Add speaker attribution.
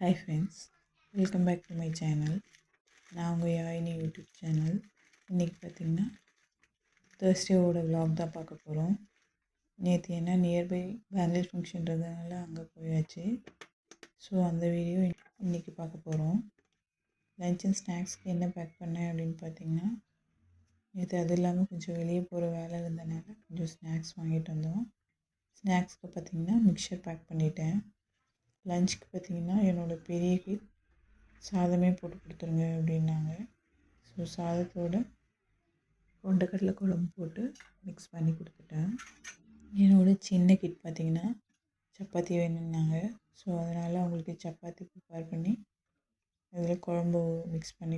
Speaker 1: Hi friends welcome back to my channel நான் உங்கள் யாயினி YouTube channel இன்றைக்கி பார்த்திங்கன்னா தேர்ஸ்டேவோட விலாக் தான் பார்க்க போகிறோம் நேற்று என்ன நியர்பை பேண்டில் ஃபங்க்ஷன்றதுனால அங்கே போயாச்சு. ஸோ அந்த வீடியோ இன்றைக்கி பார்க்க போகிறோம் லஞ்ச் அண்ட் ஸ்நாக்ஸ்க்கு என்ன பேக் பண்ணேன் அப்படின்னு பார்த்தீங்கன்னா நேற்று அது இல்லாமல் கொஞ்சம் வெளியே போகிற வேலை இருந்தனால கொஞ்சம் ஸ்நாக்ஸ் வாங்கிட்டு வந்தோம். ஸ்நாக்ஸ்க்கு பார்த்திங்கன்னா மிக்சர் பேக் பண்ணிட்டேன். லஞ்சுக்கு பார்த்தீங்கன்னா என்னோடய பெரிய கிட் சாதமே போட்டு கொடுத்துருங்க அப்படின்னாங்க. ஸோ சாதத்தோட கொண்டக்கடலை குழம்பு போட்டு மிக்ஸ் பண்ணி கொடுத்துட்டேன். என்னோட சின்ன கிட் பார்த்திங்கன்னா சப்பாத்தி வேணும்னாங்க. ஸோ அதனால் அவங்களுக்கு சப்பாத்தி ப்ரிப்பேர் பண்ணி அதில் குழம்பு மிக்ஸ் பண்ணி